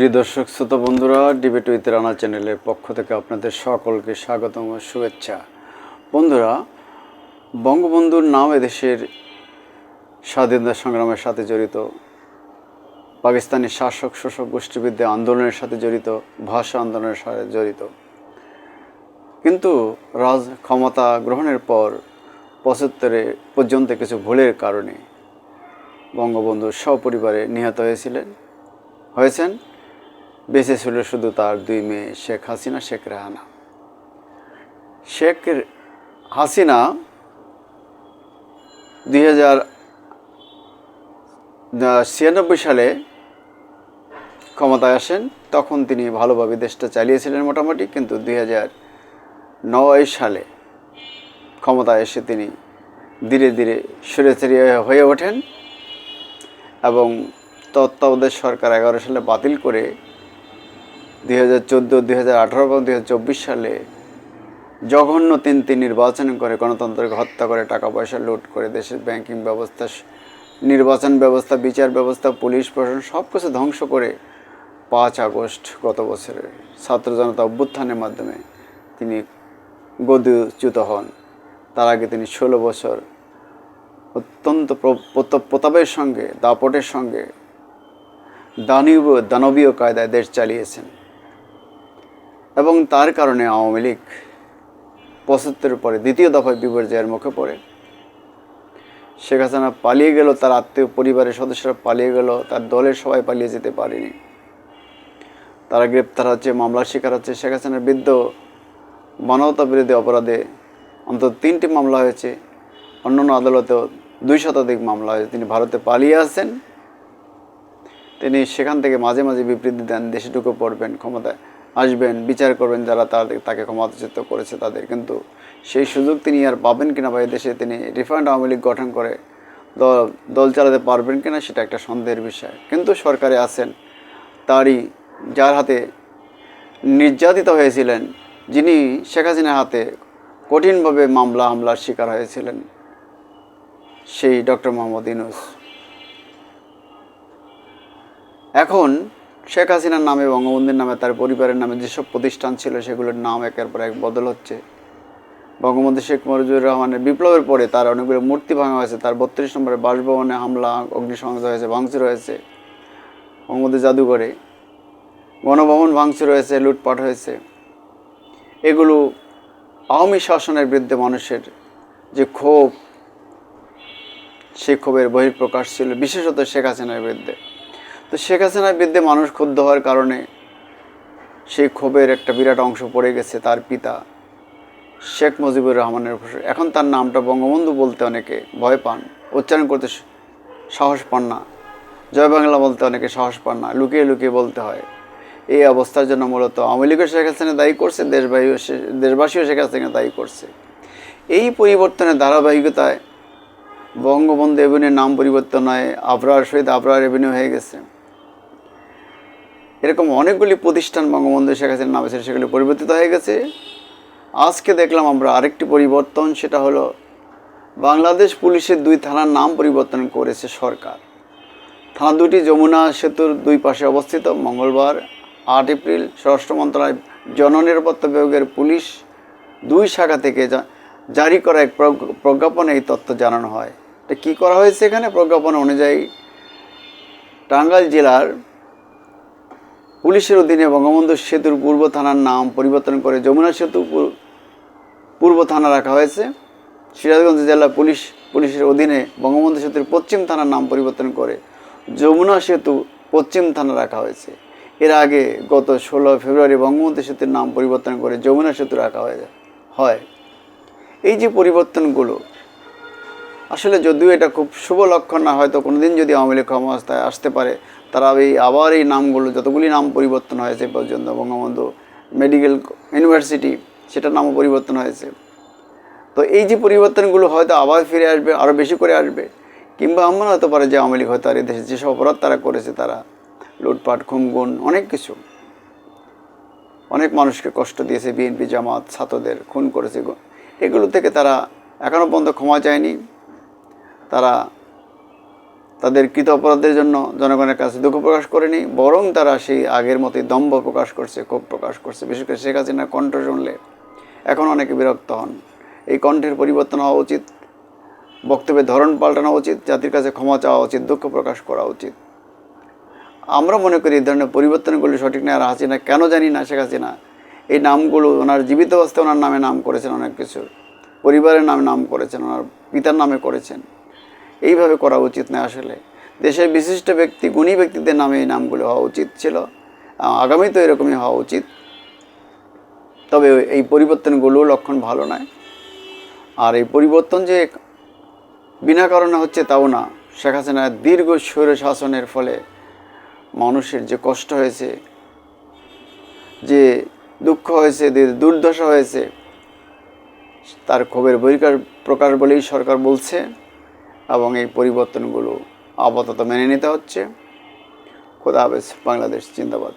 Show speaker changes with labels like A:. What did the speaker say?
A: প্রিয় দর্শক, শ্রোতা বন্ধুরা, ডিবেট উইথ রানা চ্যানেলের পক্ষ থেকে আপনাদের সকলকে স্বাগতম ও শুভেচ্ছা। বন্ধুরা, বঙ্গবন্ধুর নাম এদেশের স্বাধীনতা সংগ্রামের সাথে জড়িত, পাকিস্তানি শাসক শোষক গোষ্ঠীবিদ্যা আন্দোলনের সাথে জড়িত, ভাষা আন্দোলনের সাথে জড়িত। কিন্তু রাজ ক্ষমতা গ্রহণের পর পঁচাত্তরে পর্যন্ত কিছু ভুলের কারণে বঙ্গবন্ধু সপরিবারে নিহত হয়েছিলেন, হয়েছেন। বেঁচে ছিল শুধু তার দুই মেয়ে, শেখ হাসিনা, শেখ রেহানা। শেখ হাসিনা দুই হাজার ছিয়ানব্বই সালে ক্ষমতায় আসেন, তখন তিনি ভালোভাবে দেশটা চালিয়েছিলেন মোটামুটি, কিন্তু দুই হাজার নয় সালে ক্ষমতায় এসে তিনি ধীরে ধীরে সুরেচারি হয়ে ওঠেন এবং তত্ত্বাবধায়ক সরকার এগারো সালে বাতিল করে দুই হাজার চোদ্দ হাজার হাজার চব্বিশ সালে জঘন্য তিন তিন নির্বাচন করে গণতন্ত্রকে হত্যা করে টাকা পয়সা লুট করে দেশের ব্যাংকিং ব্যবস্থা, নির্বাচন ব্যবস্থা, বিচার ব্যবস্থা, পুলিশ প্রশাসন সব কিছু ধ্বংস করে পাঁচ আগস্ট গত বছরের ছাত্র জনতা অভ্যুত্থানের মাধ্যমে তিনি গদিচ্যুত হন। তার আগে তিনি ষোলো বছর অত্যন্ত প্র- প্রত- প্রতাপের সঙ্গে, দাপটের সঙ্গে দানবীয় দানবীয় কায়দায় দেশ চালিয়েছেন। এবং তার কারণে আওয়ামী লীগ পঁচাত্তরের পরে দ্বিতীয় দফায় বিপর্যয়ের মুখে পড়ে। শেখ হাসিনা পালিয়ে গেল, তার আত্মীয় পরিবারের সদস্যরা পালিয়ে গেল, তার দলের সবাই পালিয়ে যেতে পারেনি। তারা গ্রেপ্তার হচ্ছে, মামলার শিকার হচ্ছে শেখ হাসিনার বিরুদ্ধ মানবতা বিরোধী অপরাধে। অন্তত তিনটি মামলা হয়েছে, অন্যান্য আদালতেও দুই শতাধিক মামলা হয়েছে। তিনি ভারতে পালিয়ে আসেন তিনি সেখান থেকে মাঝে মাঝে বিবৃতি দেন, দেশে ঢুকে পড়বেন ক্ষমতায়। আসবেন, বিচার করবেন যারা তাদের, তাকে ক্ষমতাচ্যুত করেছে তাদের। কিন্তু সেই সুযোগ তিনি আর পাবেন কিনা বা দেশে তিনি রিফান্ড আওয়ামী লীগ গঠন করে দল দল চালাতে পারবেন কিনা সেটা একটা সন্দেহের বিষয়। কিন্তু সরকারে আছেন তারই, যার হাতে নির্যাতিত হয়েছিলেন, যিনি শেখ হাসিনার হাতে কঠিনভাবে মামলা, হামলার শিকার হয়েছিলেন, সেই ডক্টর মোহাম্মদ ইনুস এখন শেখ হাসিনার নামে, বঙ্গবন্ধুর নামে, তার পরিবারের নামে যেসব প্রতিষ্ঠান ছিল, সেগুলোর নাম একের পর এক বদল হচ্ছে। বঙ্গবন্ধু শেখ মুজিবুর রহমানের বিপ্লবের পরে তার অনেকগুলো মূর্তি ভাঙা হয়েছে। তার বত্রিশ নম্বরে বাসভবনে হামলা, অগ্নিসংযোগ হয়েছে, ভাঙচুর হয়েছে। বঙ্গবন্ধু জাদুঘরে গণভবন ভাঙচুর হয়েছে, লুটপাট হয়েছে। এগুলো আওয়ামী শাসনের বিরুদ্ধে মানুষের যে ক্ষোভ সেই ক্ষোভের বহিঃপ্রকাশ ছিল, বিশেষত শেখ হাসিনার বিরুদ্ধে। তো শেখ হাসিনার বিরুদ্ধে মানুষ ক্ষুব্ধ হওয়ার কারণে সেই ক্ষোভের একটা বিরাট অংশ পড়ে গেছে তার পিতা, শেখ মুজিবুর রহমানের উপর। এখন তার নামটা বঙ্গবন্ধু বলতে অনেকে ভয় পান, উচ্চারণ করতে সাহস পান না। জয় বাংলা বলতে অনেকে সাহস পান না, লুকিয়ে লুকিয়ে বলতে হয়। এই অবস্থার জন্য মূলত আওয়ামী লীগও শেখ হাসিনা দায়ী করছে দেশবাসীও সে- দেশবাসীও শেখ হাসিনা দায়ী করছে। এই পরিবর্তনের ধারাবাহিকতায় বঙ্গবন্ধু এভিনিউর নাম পরিবর্তন হয়, আবরার সহিত আবরার এভিনিউ হয়ে গেছে। এরকম অনেকগুলি প্রতিষ্ঠান বঙ্গবন্ধু শেখ হাসিনার নামে ছিল, সেগুলি পরিবর্তিত হয়ে গেছে। আজকে দেখলাম আমরা আরেকটি পরিবর্তন, সেটা হলো বাংলাদেশ পুলিশের দুই থানার নাম পরিবর্তন করেছে সরকার। থানা দুটি যমুনা সেতুর দুই পাশে অবস্থিত, মঙ্গলবার আট এপ্রিল স্বরাষ্ট্র মন্ত্রণালয় জননিরাপত্তা বিভাগের পুলিশ দুই শাখা থেকে জারি করা এক প্রজ্ঞ- প্রজ্ঞাপনে এই তথ্য জানানো হয়। এটা কী করা হয়েছে এখানে? প্রজ্ঞাপন অনুযায়ী টাঙ্গাইল জেলার পুলিশের অধীনে বঙ্গবন্ধু সেতুর পূর্ব থানার নাম পরিবর্তন করে যমুনা সেতু পূর্ব থানা রাখা হয়েছে। সিরাজগঞ্জ জেলা পুলিশ, পুলিশের অধীনে বঙ্গবন্ধু সেতুর পশ্চিম থানার নাম পরিবর্তন করে যমুনা সেতু পশ্চিম থানা রাখা হয়েছে। এর আগে গত ষোলো ফেব্রুয়ারি বঙ্গবন্ধু সেতুর নাম পরিবর্তন করে যমুনা সেতু রাখা হয়ে হয়। এই যে পরিবর্তনগুলো আসলে যদিও এটা খুব শুভ লক্ষণ না, হয়তো কোনো দিন যদি আওয়ামী লীগ ক্ষমতায় আসতে পারে, তারা এই আবার এই নামগুলো, যতগুলি নাম পরিবর্তন হয়েছে পর্যন্ত, বঙ্গবন্ধু মেডিকেল ইউনিভার্সিটি, সেটার নামও পরিবর্তন হয়েছে। তো এই যে পরিবর্তনগুলো হয়তো আবার ফিরে আসবে আরও বেশি করে আসবে, কিংবা এমন হতে পারে যে আওয়ামী লীগ হয়তো আর দেশে যেসব অপরাধ তারা করেছে, তারা লুটপাট খুমগুন অনেক কিছু। অনেক মানুষকে কষ্ট দিয়েছে, বিএনপি জামাত, ছাত্রদের খুন করেছে, এগুলো থেকে তারা এখনও পর্যন্ত ক্ষমা চায়নি। তারা তাদের কৃত অপরাধের জন্য জনগণের কাছে দুঃখ প্রকাশ করেনি, বরং তারা সেই আগের মতোই দম্ভ প্রকাশ করছে, ক্ষোভ প্রকাশ করছে। বিশেষ করে শেখ হাসিনার কণ্ঠ শুনলে এখন অনেকে বিরক্ত হন। এই কণ্ঠের পরিবর্তন হওয়া উচিত, বক্তব্যের ধরন পাল্টানো উচিত, জাতির কাছে ক্ষমা চাওয়া উচিত, দুঃখ প্রকাশ করা উচিত। আমরা মনে করি এই ধরনের পরিবর্তনগুলি সঠিক নয়, আর হাসিনা কেন জানি না শেখ হাসিনা। এই নামগুলো, ওনার জীবিত অবস্থায় ওনার নামে নাম করেছেন অনেক কিছু। পরিবারের নামে নাম করেছেন, ওনার পিতার নামে করেছেন। এইভাবে করা উচিত না আসলে। দেশের বিশিষ্ট ব্যক্তি, গুণী ব্যক্তিদের নামে এই নামগুলো হওয়া উচিত ছিল। আগামী তো এরকমই হওয়া উচিত। তবে এই পরিবর্তনগুলো লক্ষণ ভালো নয়। আর এই পরিবর্তন যে বিনা কারণে হচ্ছে তাও না। শেখ হাসিনার দীর্ঘ স্বৈর শাসনের ফলে মানুষের যে কষ্ট হয়েছে, যে দুঃখ হয়েছে দুর্দশা হয়েছে, তার ক্ষোভের বহিকার প্রকাশ বলেই সরকার বলছে। এবং এই পরিবর্তনগুলো আপাতত মেনে নিতে হচ্ছে। খোদা হাফেজ বাংলাদেশ জিন্দাবাদ।